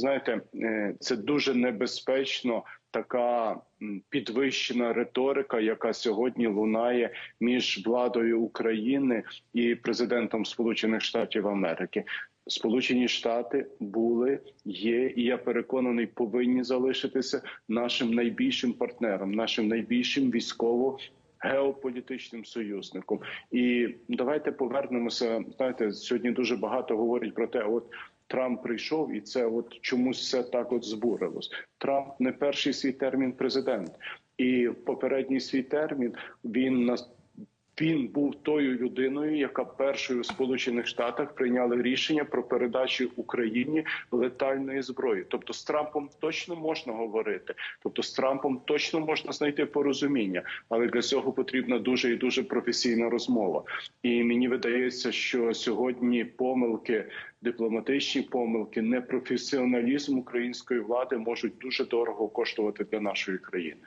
знаєте, е, це дуже небезпечно. Така підвищена риторика, яка сьогодні лунає між владою України і президентом Сполучених Штатів Америки. Сполучені Штати були, є, і я переконаний, повинні залишитися нашим найбільшим партнером, нашим найбільшим військово. Геополітичним союзником, і давайте повернемося. Знаєте, сьогодні дуже багато говорять про те, от Трамп прийшов, і це от чомусь все так от збурилось. Трамп не перший свій термін президент, і в попередній свій термін він нас. Він був тою людиною, яка першою в Сполучених Штатах прийняла рішення про передачу Україні летальної зброї. Тобто з Трампом точно можна говорити, тобто з Трампом точно можна знайти порозуміння, але для цього потрібна дуже і дуже професійна розмова. І мені видається, що сьогодні помилки, дипломатичні помилки, непрофесіоналізм української влади можуть дуже дорого коштувати для нашої країни.